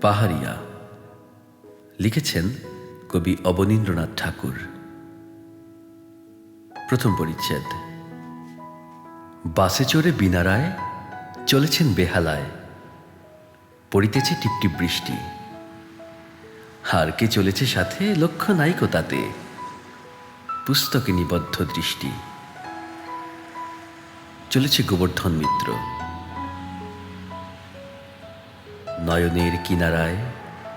পাহাড়িয়া। লিখেছেন কবি অবনীন্দ্রনাথ ঠাকুর। প্রথম পরিচ্ছেদ। বাসে চড়ে বিনারায় চলেছেন বেহালায়। পড়িতেছে টিপটিপ বৃষ্টি। হারকে চলেছে সাথে লক্ষ্য নাইকো তাতে পুস্তকে নিবদ্ধ দৃষ্টি। চলেছে গোবর্ধন মিত্র। নয়নের কিনারায়,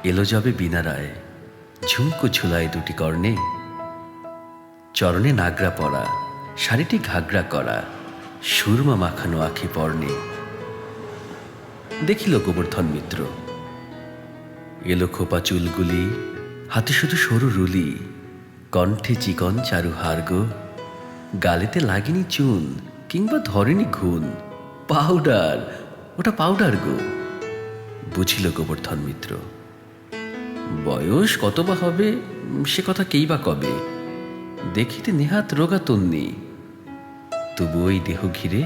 এলো যাবে বিনারায়। ঝুমকো ঝুলায় দুটি কর্ণে। চরণে নাগরা পরা শাড়িটি ঘাগরা করা, সুরমা মাখানো আখি পর্ণে। দেখিল গোবর্ধন মিত্র, এলো খোপা চুলগুলি, হাতে শুধু সরু রুলি, কণ্ঠে চিকন চারু হার্গ গালেতে লাগেনি চুন কিংবা ধরেনি ঘুন পাউডার, ওটা পাউডার গো। বুঝিল গোবর্ধন মিত্র। বয়স কত বা হবে, সে কথা কেই বা কবে? দেখিতে নেহাত রোগা তন্নি তবু ওই দেহ ঘিরে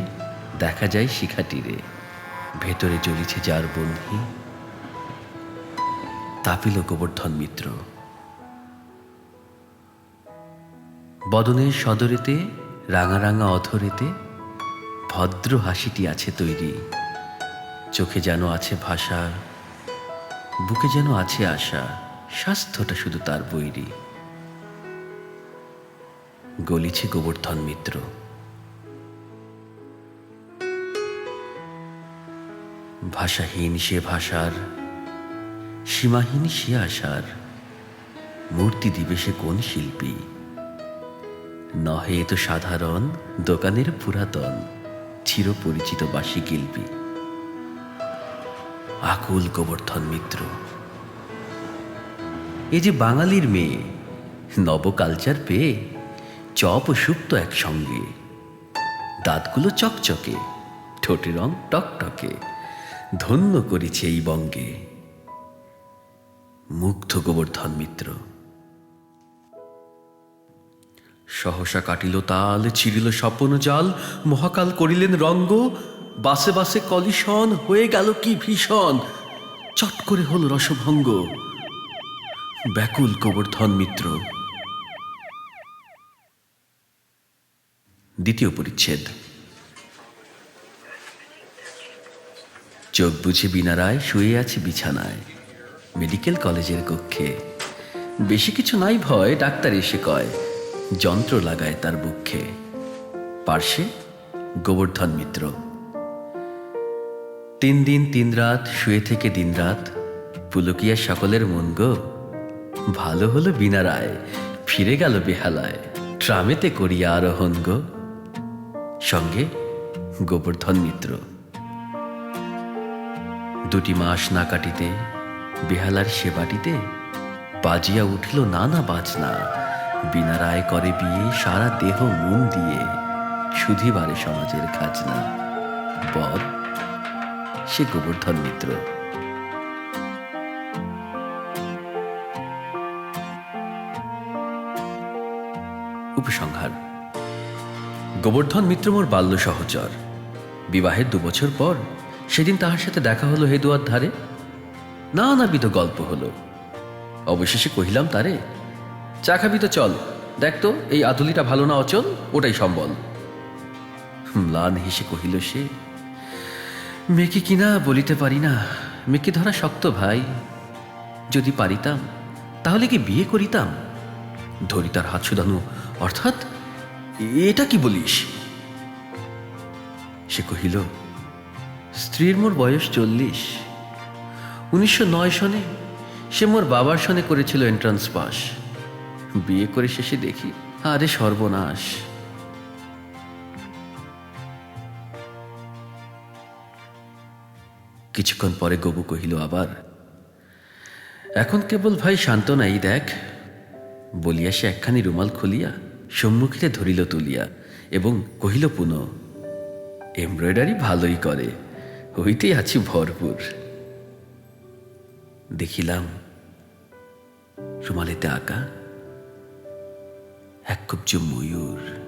দেখা যায় শিখাটিরে। ভেতরে জ্বলিছে যার বন্ধি। তাপিল গোবর্ধন মিত্র। বদনের সদরেতে, রাঙা রাঙা অধরেতে ভদ্র হাসিটি আছে তৈরি। চোখে যেন আছে ভাষা, বুকে যেন আছে আশা, স্বাস্থ্যটা শুধু তার বৈরী গলিছে গোবর্ধন মিত্র। ভাষাহীন সে ভাষার, সীমাহীন সে আশার, মূর্তি দিবে সে কোন শিল্পী? নহে তো সাধারণ দোকানের পুরাতন, চিরপরিচিত বাসি গিলবি আকুল গোবর্ধন মিত্র। এ যে বাঙালির মেয়ে নব কালচার পেয়ে চপ ও শুক্ত একসঙ্গে। দাঁতগুলো চকচকে, ঠোঁটে রং টকটকে, ধন্য করেছে এই বঙ্গে। মুগ্ধ গোবর্ধন মিত্র। সহসা কাটিল তাল, ছিড়িল স্বপন জাল, মহাকাল করিলেন রঙ্গ বাসে বাসে কলিশন হয়ে গেল কি ভীষণ। চট করে হল রসভঙ্গ। ব্যাকুল গোবর্ধন মিত্র। দ্বিতীয় পরিচ্ছেদ। চোখ বুঝে বিনারায় শুয়ে আছে বিছানায়। মেডিকেল কলেজের কক্ষে। বেশি কিছু নাই ভয়, ডাক্তার এসে কয়, যন্ত্র লাগায় তার বুক্ষে পার্শ্বে গোবর্ধন মিত্র। তিন দিন, তিন রাত, শুয়ে থেকে দিন রাত। পুলকিয়া সকলের মন গো, ভালো হলো বিনারায় ফিরে গেল বেহালায়, ট্রামেতে করিয়া আরোহণ গো। সঙ্গে গোবর্ধন মিত্র। দুটি মাস না কাটিতে, বেহালার সেবাটিতে বাজিয়া উঠিল নানা বাজনা। বিনা রায় করে বিয়ে, সারা দেহ মন দিয়ে, সুধিবারে সমাজের খাজনা। বদ সে গোবর্ধন মিত্র। উপসংহার, গোবর্ধন মিত্র মোর বাল্য সহচর। বিবাহের দু বছর পর সেদিন তাহার সাথে দেখা হলো হেদুয়ার ধারে। নানাবিধ গল্প হলো। অবশেষে কহিলাম, তারে, চা খাবি তো চল। দেখ তো, এই আদুলিটা ভালো না অচল, ওটাই সম্বল। ম্লান হেসে কহিল সে মেয়েকে কিনা বলিতে পারি না। মেয়েকে ধরা শক্ত ভাই। যদি পারিতাম, তাহলে কি বিয়ে করিতাম? ধরি তার হাত শুধানো, অর্থাৎ এটা কি বলিস? সে কহিল, স্ত্রীর মোর বয়স চল্লিশ। উনিশশো নয় সনে সে মোর বাবার সনে করেছিল এন্ট্রান্স পাস বিয়ে করে শেষে দেখি, আরে সর্বনাশ। কিছুক্ষণ পরে গবু কহিল, আবার? এখন কেবল ভাই শান্তনাই দেখ। বলিয়া সে একখানি রুমাল খুলিয়া সম্মুখীতে ধরিল তুলিয়া এবং কহিল, পুনঃ, এমব্রয়ডারি ভালোই করে, হইতেই আছি ভরপুর। দেখিলাম রুমালেতে আঁকা এক কবজ ময়ূর।